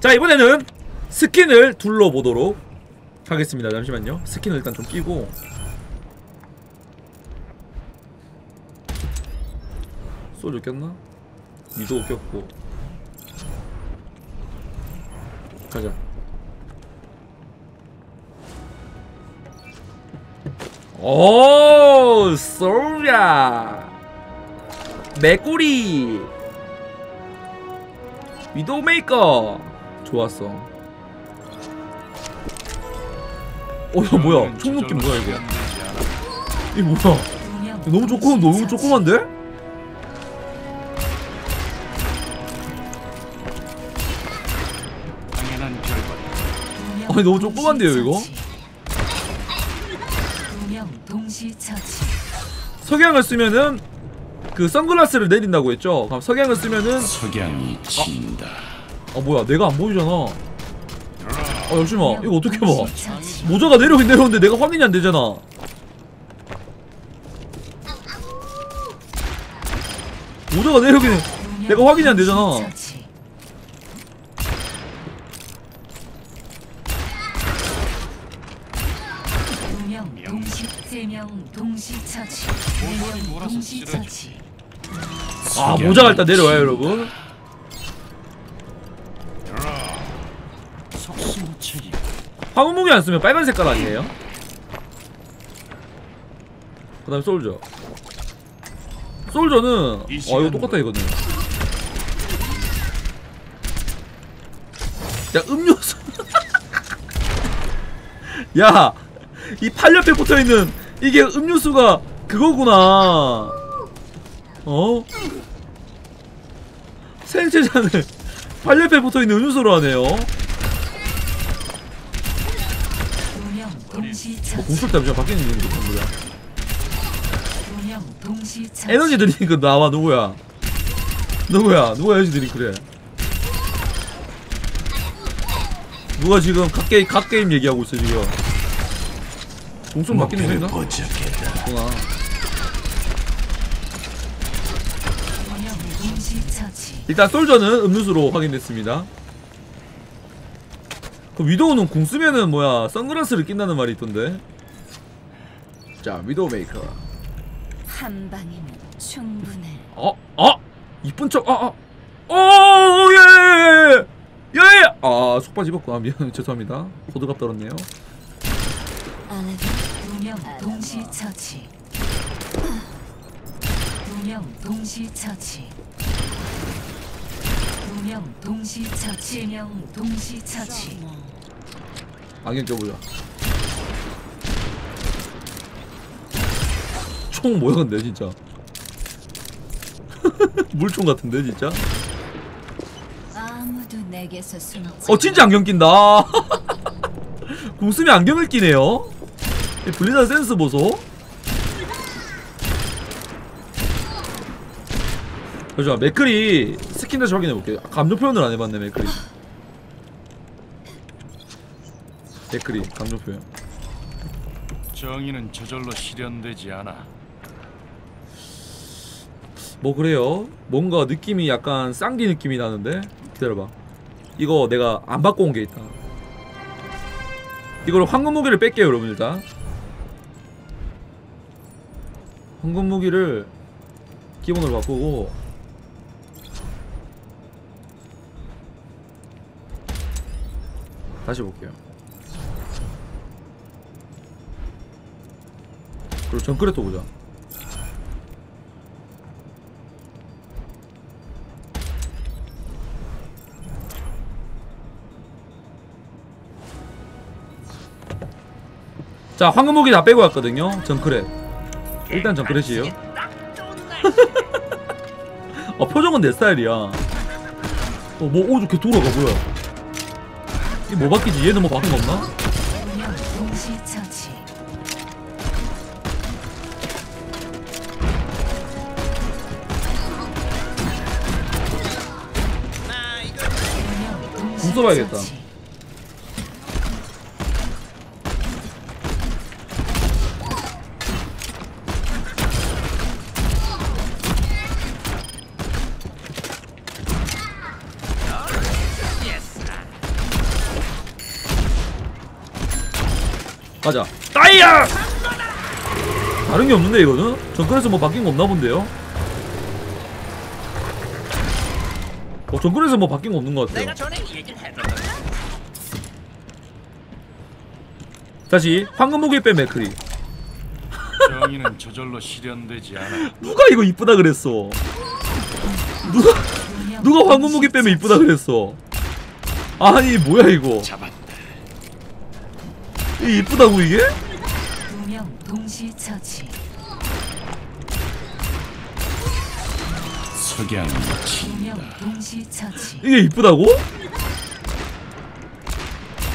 자 이번에는 스킨을 둘러보도록 하겠습니다. 잠시만요. 스킨을 일단 좀 끼고. 소주 꼈나? 미도 꼈고. 가자. 오 소야. 메꾸리. 위도우메이커 좋았어 어, 야, 뭐야? 총 느낌 뭐야, 이거? 이 뭐야? 너무 조금, 너무 조그만데? 아니, 너무 조그만데요, 이거? 석양을 쓰면은 그 선글라스를 내린다고 했죠? 그럼 석양을 쓰면은 석양이 진다. 아 뭐야 내가 안 보이잖아. 아 잠시만 이거 어떻게 봐. 모자가 내려오긴 내려오는데 내가 확인이 안 되잖아. 모자가 내려오긴 내가 확인이 안 되잖아. 아 모자가 일단 내려와요 여러분 황무기 안 쓰면 빨간 색깔 아니에요? 그 다음에 솔저. 솔저는 아 이거 똑같다 이거는. 야 음료수. 야이 팔 옆에 붙어있는 이게 음료수가 그거구나. 어? 생체장을 팔 옆에 붙어있는 음료수로 하네요 두명 동시 뭐. 공술 때문에 바뀌는 동시 처치. 에너지 드링크 나와 누구야 누구야 누가 에너지 드링크래 누가 지금 갓게임 갓게임 얘기하고 있어 지금 공술 바뀌는? 포착했다. 구나. 일단 솔저는 음료수로 확인됐습니다 그 위도우는 궁 쓰면은 뭐야 선글라스를 낀다는 말이 있던데 자 위도우 메이커 한 방이면 충분해. 어? 어? 이쁜 척, 아, 아. 어, 예, 예, 예, 예, 예. 아, 속바지 입었구나. 미안, 죄송합니다. 호드갑 떨었네요. 두명 동시 처치. 두명 동시 처치. 두명 동시 처치. 명 동시 처치. 안경 껴보자. 총 뭐야, 근데, 진짜. 물총 같은데, 진짜. 어, 진짜 안경 낀다. 궁수면 안경을 끼네요. 이 블리ザ드 센스 보소. 잠시만, 맥클이 스킨 다시 확인해볼게. 감정 표현을 안 해봤네, 맥클이. 맥클이, 감정 표현. 정의는 저절로 실현되지 않아. 뭐 그래요? 뭔가 느낌이 약간 쌍디 느낌이 나는데? 기다려봐. 이거 내가 안 바꿔 온 게 있다. 이걸 황금 무기를 뺄게요, 여러분 일단. 황금 무기를 기본으로 바꾸고 다시 볼게요. 그리고 정크레 또 보자. 자 황금 무기 다 빼고 왔거든요. 정크렛 일단 정크렛이에요. 어 표정은 내 스타일이야. 어뭐 오 저렇게 돌아가 뭐야. 이뭐 바뀌지? 얘는 뭐 바뀐 거 없나? 써봐야겠다 가자 다이아 다른 게 없는데 이거는? 전권에서 뭐 바뀐 거 없나 본데요? 어 정글에서 뭐 바뀐 거 없는 것 같아요 다시 황금무기 뺀 맥크리 정의는 저절로 실현되지 않아. 누가 이거 이쁘다 그랬어 누가 누가 황금무기 빼면 이쁘다 그랬어 아니 뭐야 이거 잡았다. 이게 이쁘다고 이게? 두명 동시 처치. 석양 두명 친다. 이게 이쁘다고?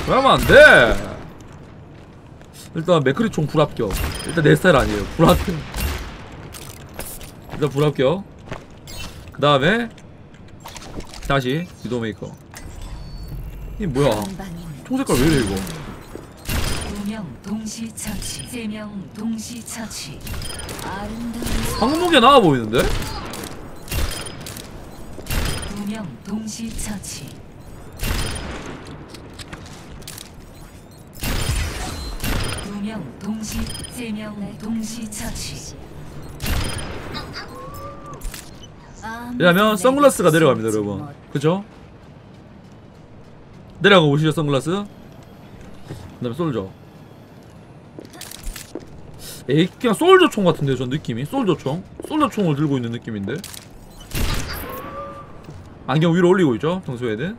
그러면 안돼. 일단 맥크리 총 불합격. 일단 내 스타일 아니에요. 불합격. 일단 불합격. 그 다음에 다시 위도메이커. 이게 뭐야? 총 색깔 왜 이래 이거? 황금무기가 나와 보이는데? 두명 동시 처치. 두 명 동시 세 명 동시 처치. 왜냐면 선글라스가 내려갑니다 여러분 그죠? 내려가고 보시죠 선글라스 그 다음에 솔저 에이 그냥 솔저 총 같은데요 전 느낌이 솔저 총 솔저 총을 들고 있는 느낌인데 안경 위로 올리고 있죠 평소에는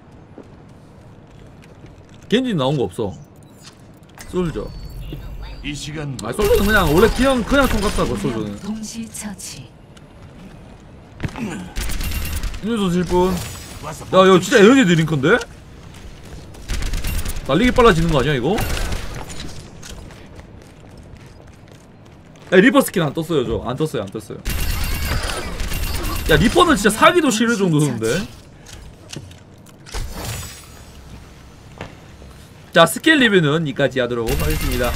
겐지 나온 거 없어 솔저 이 시간 아 솔저는 그냥 원래 그냥 그냥 총 같다고 솔저는 동시 처치. 드실 분? 야 이거 진짜 에너지 드링크인데? 날리기 빨라지는 거 아니야 이거? 야 리퍼 스킨 안 떴어요 저 안 떴어요 안 떴어요 야 리퍼는 진짜 사기도 싫을 정도인데. 자 스킬 리뷰는 이까지 하도록 하겠습니다